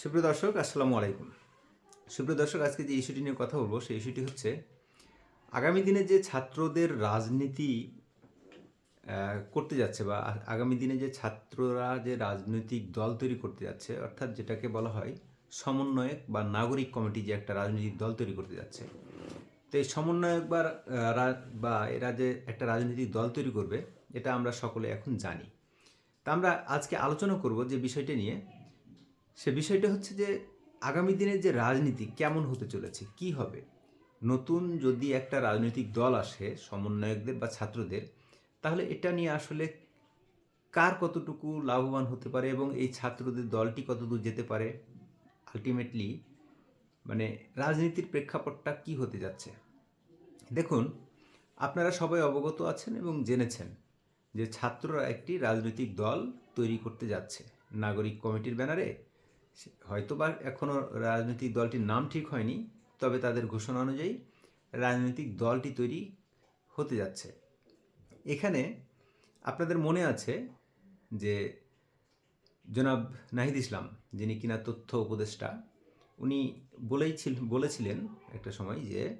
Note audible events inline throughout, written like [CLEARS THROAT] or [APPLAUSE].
সুপ্রিয় দর্শক, আসসালামু আলাইকুম। সুপ্রিয় দর্শক, আজকে যে ইস্যুটি নিয়ে কথা বলব, সেই ইস্যুটি হচ্ছে, আগামী দিনে যে ছাত্রদের রাজনীতি করতে যাচ্ছে বা আগামী দিনে যে ছাত্ররা যে রাজনৈতিক দল তৈরি করতে যাচ্ছে, অর্থাৎ যেটাকে বলা হয় সমন্বয়ক বা নাগরিক কমিটি যে একটা রাজনৈতিক দল তৈরি করতে যাচ্ছে, তো এই সমন্বয়ক বা বা এরা যে একটা রাজনৈতিক দল তৈরি করবে, এটা আমরা সকলে এখন জানি। তা আমরা আজকে আলোচনা করব যে বিষয়টা নিয়ে সে বিষয়টা হচ্ছে যে আগামী দিনের যে রাজনীতি কেমন হতে চলেছে, কি হবে? নতুন যদি একটা রাজনৈতিক দল আসে, সমন্বয়কদের বা ছাত্রদের, তাহলে এটা নিয়ে আসলে কার কতটুকু লাভবান হতে পারে এবং এই ছাত্রদের দলটি কতদূর যেতে পারে? আলটিমেটলি মানে রাজনীতির প্রেক্ষাপটটা কি হতে যাচ্ছে? দেখুন, আপনারা সবাই অবগত আছেন এবং জেনেছেন যে ছাত্ররা একটি রাজনৈতিক দল তৈরি করতে যাচ্ছে। নাগরিক কমিটির ব্যানারে সে- হয়তো বা এখনও রাজনৈতিক দলটির নাম ঠিক হয়নি, তবে তাদের ঘোষণা অনুযায়ী রাজনৈতিক দলটি তৈরি হতে যাচ্ছে। এখানে আপনাদের মনে আছে যে জনাব নাহিদ ইসলাম, যিনি কিনা তথ্য উপদেষ্টা, উনি বলেই ছিল- বলেছিলেন একটা সময় যে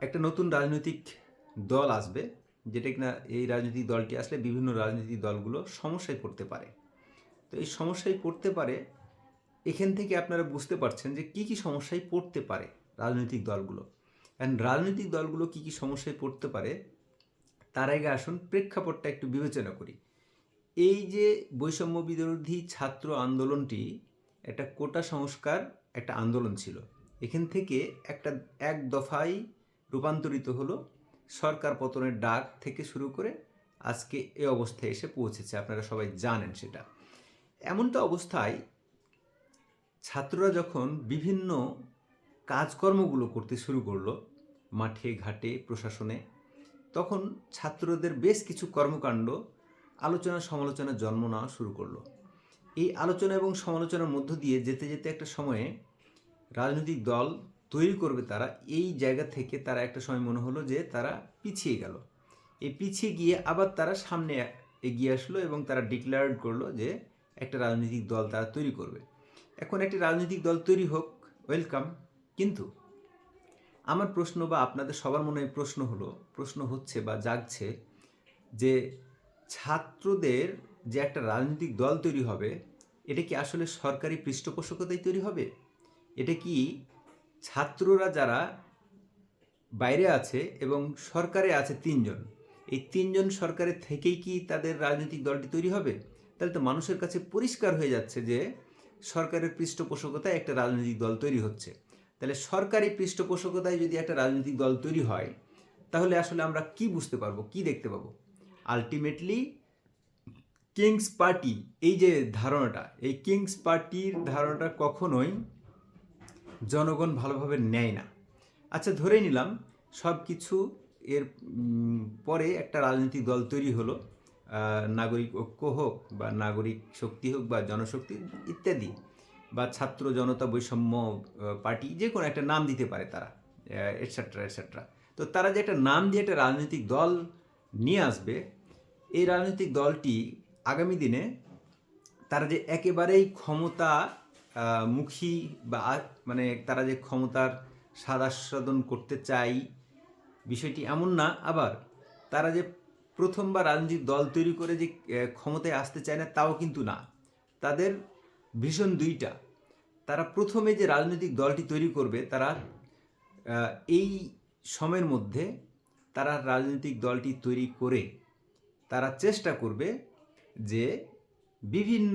একটা নতুন রাজনৈতিক দল আসবে, যেটা কিনা এই রাজনৈতিক দলটি আসলে বিভিন্ন রাজনৈতিক দলগুলো সমস্যায় পড়তে পারে। তো এই সমস্যায় পড়তে পারে, এখান থেকে আপনারা বুঝতে পারছেন যে কি কি সমস্যায় পড়তে পারে রাজনৈতিক দলগুলো। অ্যান্ড রাজনৈতিক দলগুলো কি কি সমস্যায় পড়তে পারে, তার আগে আসুন প্রেক্ষাপটটা একটু বিবেচনা করি। এই যে বৈষম্য বিরোধী ছাত্র আন্দোলনটি একটা কোটা সংস্কার একটা আন্দোলন ছিল। এখান থেকে একটা, এক দফায় রূপান্তরিত হলো সরকার পতনের ডাক থেকে শুরু করে আজকে এ অবস্থায় এসে পৌঁছেছে, আপনারা সবাই জানেন সেটা। এমনটা অবস্থায় ছাত্ররা যখন বিভিন্ন কাজকর্মগুলো করতে শুরু করল, মাঠে, ঘাটে, প্রশাসনে, তখন ছাত্রদের বেশ কিছু কর্মকাণ্ড আলোচনা সমালোচনার জন্ম নেওয়া শুরু করল। এই আলোচনা এবং সমালোচনার মধ্য দিয়ে যেতে যেতে একটা সময়ে রাজনৈতিক দল তৈরি করবে তারা, এই জায়গা থেকে তারা একটা সময় মনে হলো যে তারা পিছিয়ে গেল। এই পিছিয়ে গিয়ে আবার তারা সামনে এগিয়ে আসলো এবং তারা ডিক্লেয়ার করল যে একটা রাজনৈতিক দল তারা তৈরি করবে। এখন একটি রাজনৈতিক দল তৈরি হোক ওয়েলকাম কিন্তু আমার প্রশ্ন বা আপনাদের সবার মনে প্রশ্ন হলো, প্রশ্ন হচ্ছে বা জাগছে যে ছাত্রদের যে একটা রাজনৈতিক দল তৈরি হবে, এটা কি আসলে সরকারি পৃষ্ঠপোষকতায় তৈরি হবে? এটা কি ছাত্ররা যারা বাইরে আছে এবং সরকারে আছে তিনজন, এই তিনজন সরকারের থেকেই কি তাদের রাজনৈতিক দলটি তৈরি হবে? তাহলে তো মানুষের কাছে পরিষ্কার হয়ে যাচ্ছে যে সরকারের পৃষ্ঠপোষকতায় একটা রাজনৈতিক দল তৈরি হচ্ছে। তাহলে সরকারি পৃষ্ঠপোষকতায় যদি একটা রাজনৈতিক দল তৈরি হয়, তাহলে আসলে আমরা কি বুঝতে পারব, কি দেখতে পাবো? আলটিমেটলি কিংস পার্টি এই যে ধারণাটা, এই কিংস পার্টির ধারণাটা কখনোই জনগণ ভালোভাবে নেয় না। আচ্ছা ধরে নিলাম সব কিছু এর পরে একটা রাজনৈতিক দল তৈরি হলো। নাগরিক ঐক্য হোক বা নাগরিক শক্তি হোক বা জনশক্তি ইত্যাদি বা ছাত্র জনতা বৈষম্য পার্টি যে কোনো একটা নাম দিতে পারে তারা এটসেট্রা এটসেট্রা তো তারা যে একটা নাম দিয়ে একটা রাজনৈতিক দল নিয়ে আসবে, এই রাজনৈতিক দলটি আগামী দিনে তারা যে একেবারেই ক্ষমতা মুখী বা মানে তারা যে ক্ষমতার সাদাস্বাদন করতে চাই, বিষয়টি এমন না, আবার তারা যে প্রথমবার রাজনৈতিক দল তৈরি করে যে ক্ষমতায় আসতে চায় না, তাও কিন্তু না। তাদের ভীষণ দুইটা। তারা প্রথমে যে রাজনৈতিক দলটি তৈরি করবে, তারা এই সময়ের মধ্যে তারা রাজনৈতিক দলটি তৈরি করে, তারা চেষ্টা করবে যে বিভিন্ন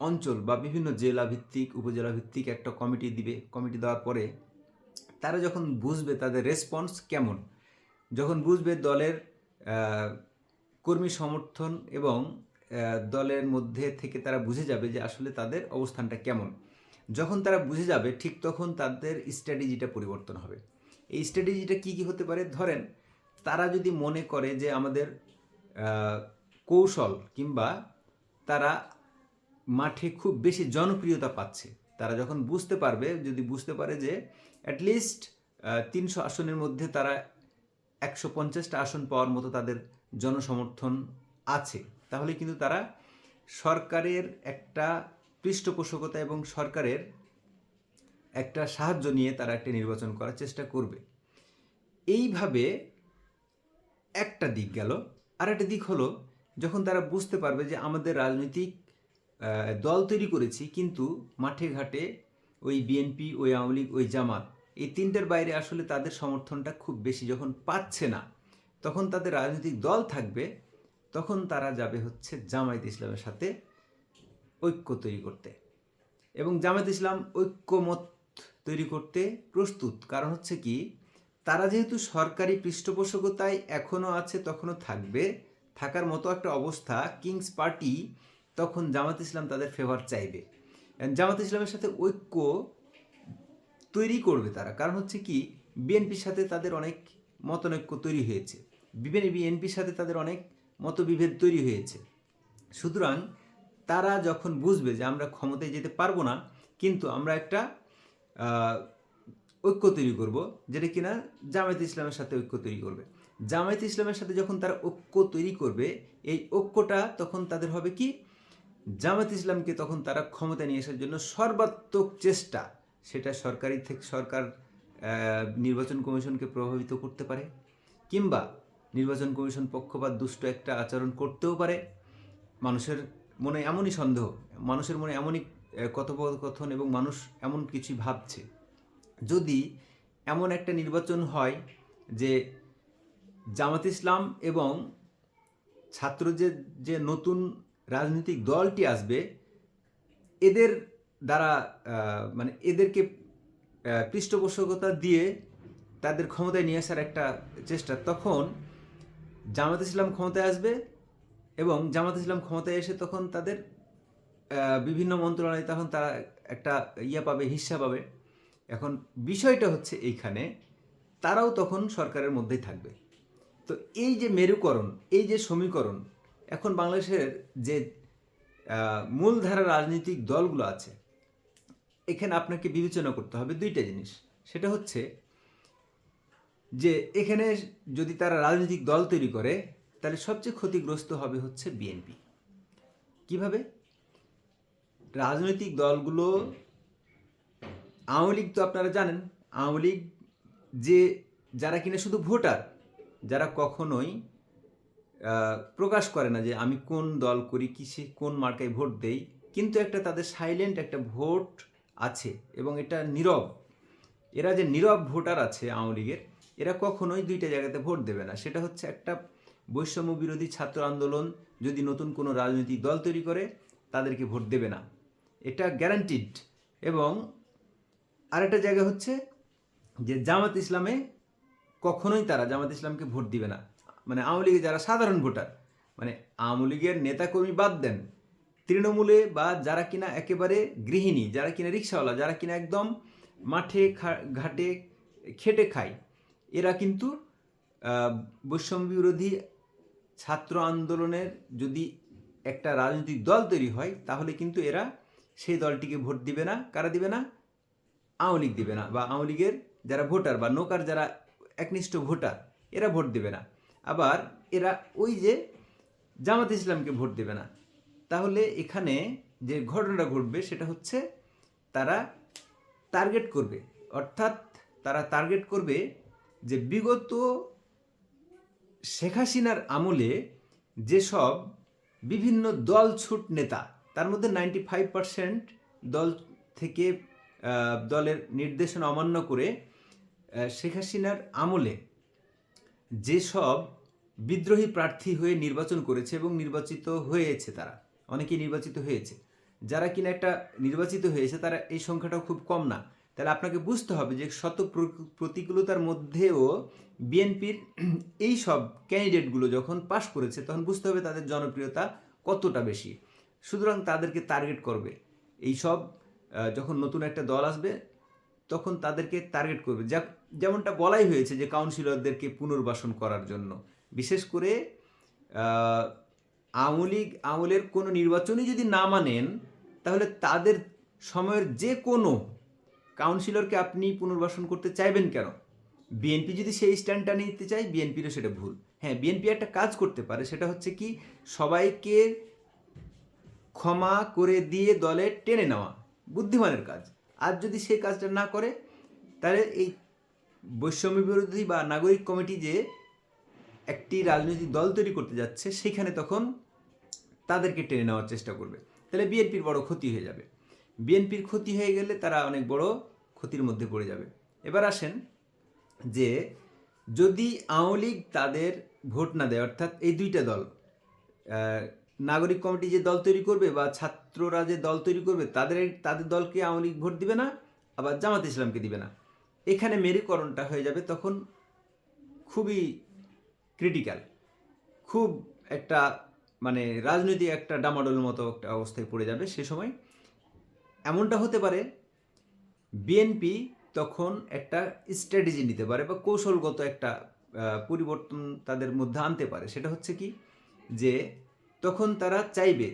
অঞ্চল বা বিভিন্ন জেলা ভিত্তিক উপজেলা ভিত্তিক একটা কমিটি দিবে। কমিটি দেওয়ার পরে তারা যখন বুঝবে তাদের রেসপন্স কেমন, যখন বুঝবে দলের কর্মী সমর্থন এবং দলের মধ্যে থেকে তারা বুঝে যাবে যে আসলে তাদের অবস্থানটা কেমন। যখন তারা বুঝে যাবে, ঠিক তখন তাদের স্ট্র্যাটেজিটা পরিবর্তন হবে। এই স্ট্র্যাটেজিটা কী কী হতে পারে? ধরেন, তারা যদি মনে করে যে আমাদের কৌশল কিংবা তারা মাঠে খুব বেশি জনপ্রিয়তা পাচ্ছে, তারা যখন বুঝতে পারবে, যদি বুঝতে পারে যে অ্যাটলিস্ট তিনশো আসনের মধ্যে তারা একশো পঞ্চাশটা আসন পাওয়ার মতো তাদের জনসমর্থন আছে। তাহলে কিন্তু তারা সরকারের একটা পৃষ্ঠপোষকতা এবং সরকারের একটা সাহায্য নিয়ে তারা একটা নির্বাচন করার চেষ্টা করবে। এইভাবে একটা দিক গেল। আর একটা দিক হলো, যখন তারা বুঝতে পারবে যে আমাদের রাজনৈতিক দল তৈরি করেছি, কিন্তু মাঠে ঘাটে ওই বিএনপি, ওই আওয়ামী লীগ, ওই জামাত এই তিনটের বাইরে আসলে তাদের সমর্থনটা খুব বেশি যখন পাচ্ছে না, তখন তাদের রাজনৈতিক দল থাকবে, তখন তারা যাবে হচ্ছে জামায়াত ইসলামের সাথে ঐক্য তৈরি করতে। এবং জামায়াত ইসলাম ঐক্যমত তৈরি করতে প্রস্তুত। কারণ হচ্ছে কি, তারা যেহেতু সরকারি পৃষ্ঠপোষকতায় এখনও আছে তখনও থাকবে, থাকার মতো একটা অবস্থা, কিংস পার্টি তখন জামাত ইসলাম তাদের ফেভার চাইবে। জামাত ইসলামের সাথে ঐক্য তৈরি করবে তারা। কারণ হচ্ছে কি, বিএনপির সাথে তাদের অনেক মতনৈক্য তৈরি হয়েছে। বিভিন্ন বিএনপির সাথে তাদের অনেক মতবিভেদ তৈরি হয়েছে। সুতরাং তারা যখন বুঝবে যে আমরা ক্ষমতায় যেতে পারব না, কিন্তু আমরা একটা ঐক্য তৈরি করব, যেটা কিনা জামায়াত ইসলামের সাথে ঐক্য তৈরি করবে। জামায়াত ইসলামের সাথে যখন তারা ঐক্য তৈরি করবে, এই ঐক্যটা তখন তাদের হবে কি? জামায়াত ইসলামকে তখন তারা ক্ষমতা নিয়ে আসার জন্য সর্বাত্মক চেষ্টা সেটা সরকারি থেকে সরকার নির্বাচন কমিশনকে প্রভাবিত করতে পারে, কিংবা নির্বাচন কমিশন পক্ষপাত দুষ্ট একটা আচরণ করতেও পারে। মানুষের মনে এমনই সন্দেহ, মানুষের মনে এমনই কথোপকথন এবং মানুষ এমন কিছু ভাবছে। যদি এমন একটা নির্বাচন হয় যে জামাত ইসলাম এবং ছাত্র যে যে নতুন রাজনৈতিক দলটি আসবে, এদের দ্বারা মানে এদেরকে পৃষ্ঠপোষকতা দিয়ে তাদের ক্ষমতায় নিয়ে আসার একটা চেষ্টা। তখন জামাত ইসলাম ক্ষমতায় আসবে এবং জামাত ইসলাম ক্ষমতায় এসে তখন তাদের বিভিন্ন মন্ত্রণালয়ে তখন তারা একটা ইয়া পাবে হিস্সা পাবে। এখন বিষয়টা হচ্ছে এইখানে, তারাও তখন সরকারের মধ্যেই থাকবে। তো এই যে মেরুকরণ, এই যে সমীকরণ, এখন বাংলাদেশের যে মূলধারা রাজনৈতিক দলগুলো আছে এখানে আপনাকে বিবেচনা করতে হবে দুইটা জিনিস। সেটা হচ্ছে যে এখানে যদি তারা রাজনৈতিক দল তৈরি করে, তাহলে সবচেয়ে ক্ষতিগ্রস্ত হবে হচ্ছে বিএনপি। কীভাবে? রাজনৈতিক দলগুলো, আওয়ামী লীগ তো আপনারা জানেন, আওয়ামী লীগ যে, যারা কিনা শুধু ভোটার, যারা কখনোই প্রকাশ করে না যে আমি কোন দল করি, কিসে কোন মার্কায় ভোট দেই, কিন্তু একটা তাদের সাইলেন্ট একটা ভোট আছে এবং এটা নীরব। এরা যে নীরব ভোটার আছে আওয়ামী লীগের, এরা কখনোই দুইটা জায়গাতে ভোট দেবে না। সেটা হচ্ছে একটা বৈষম্য বিরোধী ছাত্র আন্দোলন যদি নতুন কোনো রাজনৈতিক দল তৈরি করে, তাদেরকে ভোট দেবে না। এটা গ্যারান্টিড এবং আরেকটা জায়গা হচ্ছে যে জামাত ইসলামে কখনোই তারা জামাত ইসলামকে ভোট দিবে না। মানে আওয়ামী লীগের যারা সাধারণ ভোটার মানে আওয়ামী লীগের নেতাকর্মী বাদ দেন তৃণমূলে বা যারা কিনা একেবারে গৃহিণী, যারা কিনা রিক্সাওয়ালা, যারা কিনা একদম মাঠে ঘাটে খেটে খায়, এরা কিন্তু বৈষম্য বিরোধী ছাত্র আন্দোলনের যদি একটা রাজনৈতিক দল তৈরি হয়, তাহলে কিন্তু এরা সেই দলটিকে ভোট দিবে না। কারা দিবে না? আওয়ামী লীগ দিবে না। বা আওয়ামী লীগের যারা ভোটার বা নৌকার যারা একনিষ্ঠ ভোটার, এরা ভোট দেবে না। আবার এরা ওই যে জামাত ইসলামকে ভোট দেবে না। তাহলে এখানে যে ঘটনাটা ঘটবে সেটা হচ্ছে তারা টার্গেট করবে। অর্থাৎ তারা টার্গেট করবে যে বিগত শেখ হাসিনার আমলে যেসব বিভিন্ন দল ছুট নেতা, তার মধ্যে নাইনটি ফাইভ পার্সেন্ট দল থেকে দলের নির্দেশনা অমান্য করে শেখ হাসিনার আমলে যেসব বিদ্রোহী প্রার্থী হয়ে নির্বাচন করেছে এবং নির্বাচিত হয়েছে তারা। অনেকেই নির্বাচিত হয়েছে। যারা কিনা একটা নির্বাচিত হয়েছে, তারা এই সংখ্যাটাও খুব কম না। তাহলে আপনাকে বুঝতে হবে যে শত প্র- প্রতিকূলতার মধ্যেও বিএনপির [CLEARS THROAT] এই সব ক্যান্ডিডেটগুলো যখন পাশ করেছে, তখন বুঝতে হবে তাদের জনপ্রিয়তা কতটা বেশি। সুতরাং তাদেরকে টার্গেট করবে। এই সব যখন নতুন একটা দল আসবে, তখন তাদেরকে টার্গেট করবে। যা, যেমনটা বলাই হয়েছে যে কাউন্সিলরদেরকে পুনর্বাসন করার জন্য। বিশেষ করে আওয়ামী আমলের কোনো নির্বাচনই যদি না মানেন, তাহলে তাদের সময়ের যে কোনো কাউন্সিলরকে আপনি পুনর্বাসন করতে চাইবেন কেন? বিএনপি যদি সেই স্ট্যান্ডটা নিতে চায়, বিএনপিরও সেটা ভুল। হ্যাঁ বিএনপি একটা কাজ করতে পারে, সেটা হচ্ছে কি, সবাইকে ক্ষমা করে দিয়ে দলে টেনে নেওয়া, বুদ্ধিমানের কাজ। আর যদি সেই কাজটা না করে, তাহলে এই বৈষম্য বিরোধী বা নাগরিক কমিটি যে একটি রাজনৈতিক দল তৈরি করতে যাচ্ছে, সেখানে তখন তাদেরকে টেনে নেওয়ার চেষ্টা করবে। তাহলে বিএনপির বড় ক্ষতি হয়ে যাবে। বিএনপির ক্ষতি হয়ে গেলে তারা অনেক বড় ক্ষতির মধ্যে পড়ে যাবে। এবার আসেন যে, যদি আওয়ামী লীগ তাদের ভোট না দেয়, অর্থাৎ এই দুইটা দল নাগরিক কমিটি যে দল তৈরি করবে বা ছাত্ররা যে দল তৈরি করবে, তাদের তাদের দলকে আওয়ামী লীগ ভোট দিবে না, আবার জামাত ইসলামকে দিবে না। এখানে মেরুকরণটা হয়ে যাবে, তখন খুবই ক্রিটিক্যাল খুব একটা মানে রাজনৈতিক একটা ডামাডোলের মতো একটা অবস্থায় পড়ে যাবে সে সময়। এমনটা হতে পারে, বিএনপি তখন একটা স্ট্র্যাটেজি নিতে পারে বা কৌশলগত একটা পরিবর্তন তাদের মধ্যে আনতে পারে। সেটা হচ্ছে কি যে তখন তারা চাইবে,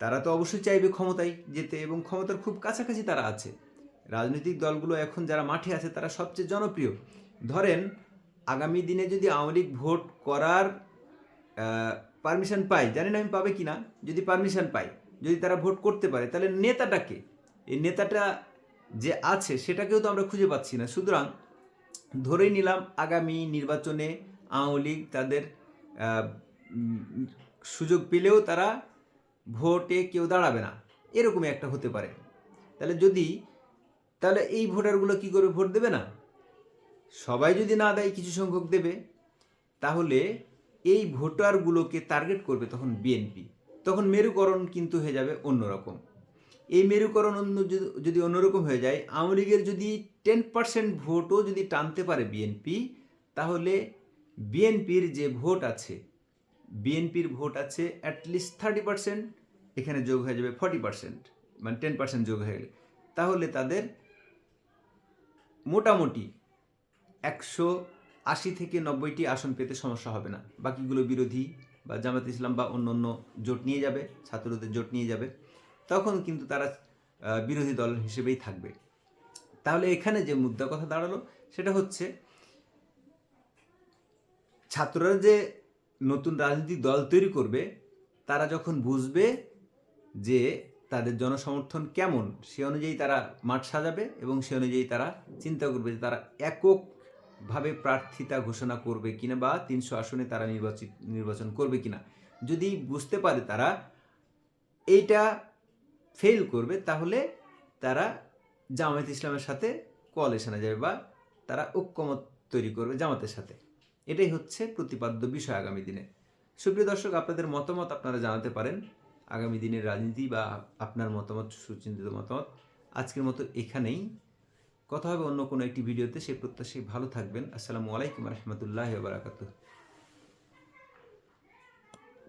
তারা তো অবশ্যই চাইবে ক্ষমতায় যেতে এবং ক্ষমতার খুব কাছাকাছি তারা আছে। রাজনৈতিক দলগুলো এখন যারা মাঠে আছে তারা সবচেয়ে জনপ্রিয়। ধরেন আগামী দিনে যদি আওয়ামী লীগ ভোট করার পারমিশন পাই জানি না আমি পাবে কি না যদি পারমিশন পাই যদি তারা ভোট করতে পারে, তাহলে নেতাটাকে এই নেতাটা যে আছে, সেটাকেও তো আমরা খুঁজে পাচ্ছি না। সুতরাং ধরেই নিলাম আগামী নির্বাচনে আওয়ামী লীগ তাদের সুযোগ পেলেও তারা ভোটে কেউ দাঁড়াবে না। এরকমই একটা হতে পারে। তাহলে যদি, তাহলে এই ভোটারগুলো কি করে ভোট দেবে না? সবাই যদি না দেয়, কিছু সংখ্যক দেবে, তাহলে এই ভোটারগুলোকে টার্গেট করবে তখন বিএনপি তখন মেরুকরণ কিন্তু হয়ে যাবে অন্যরকম। এই মেরুকরণ অন্য যদি- অন্যরকম হয়ে যায়, আওয়ামী লীগের যদি টেন পার্সেন্ট ভোটও যদি টানতে পারে বিএনপি তাহলে বিএনপির যে ভোট আছে বিএনপির ভোট আছে অ্যাটলিস্ট থার্টি পার্সেন্ট এখানে যোগ হয়ে যাবে ফর্টি পার্সেন্ট মানে টেন পার্সেন্ট যোগ হয়ে গেলে। তাহলে তাদের মোটামুটি একশো আশি থেকে নব্বইটি আসন পেতে সমস্যা হবে না। বাকিগুলো বিরোধী বা জামাত ইসলাম বা অন্য অন্য জোট নিয়ে যাবে, ছাত্রদের জোট নিয়ে যাবে। তখন কিন্তু তারা বিরোধী দল হিসেবেই থাকবে। তাহলে এখানে যে মুদ্রা কথা দাঁড়াল, সেটা হচ্ছে ছাত্ররা যে নতুন রাজনৈতিক দল তৈরি করবে, তারা যখন বুঝবে যে তাদের জনসমর্থন কেমন, সে অনুযায়ী তারা মাঠ সাজাবে এবং সে অনুযায়ী তারা চিন্তা করবে যে তারা এককভাবে প্রার্থিতা ঘোষণা করবে কিনা বা তিনশো আসনে তারা নির্বাচিত নির্বাচন করবে কিনা। যদি বুঝতে পারে তারা এইটা ফেল করবে, তাহলে তারা জামায়াত ইসলামের সাথে কোয়ালিশনে যাবে বা তারা ঐক্যমত তৈরি করবে জামাতের সাথে। এটাই হচ্ছে প্রতিপাদ্য বিষয় আগামী দিনে। সুপ্রিয় দর্শক, আপনাদের মতামত আপনারা জানাতে পারেন। আগামী দিনের রাজনীতি বা আপনার মতামত, সুচিন্তিত মতামত আজকের মতো এখানেই। কথা হবে অন্য কোনো একটি ভিডিওতে। সেই প্রত্যাশায় ভালো থাকবেন। আসসালামু আলাইকুম রহমতুল্লাহ বারাকাতুহ।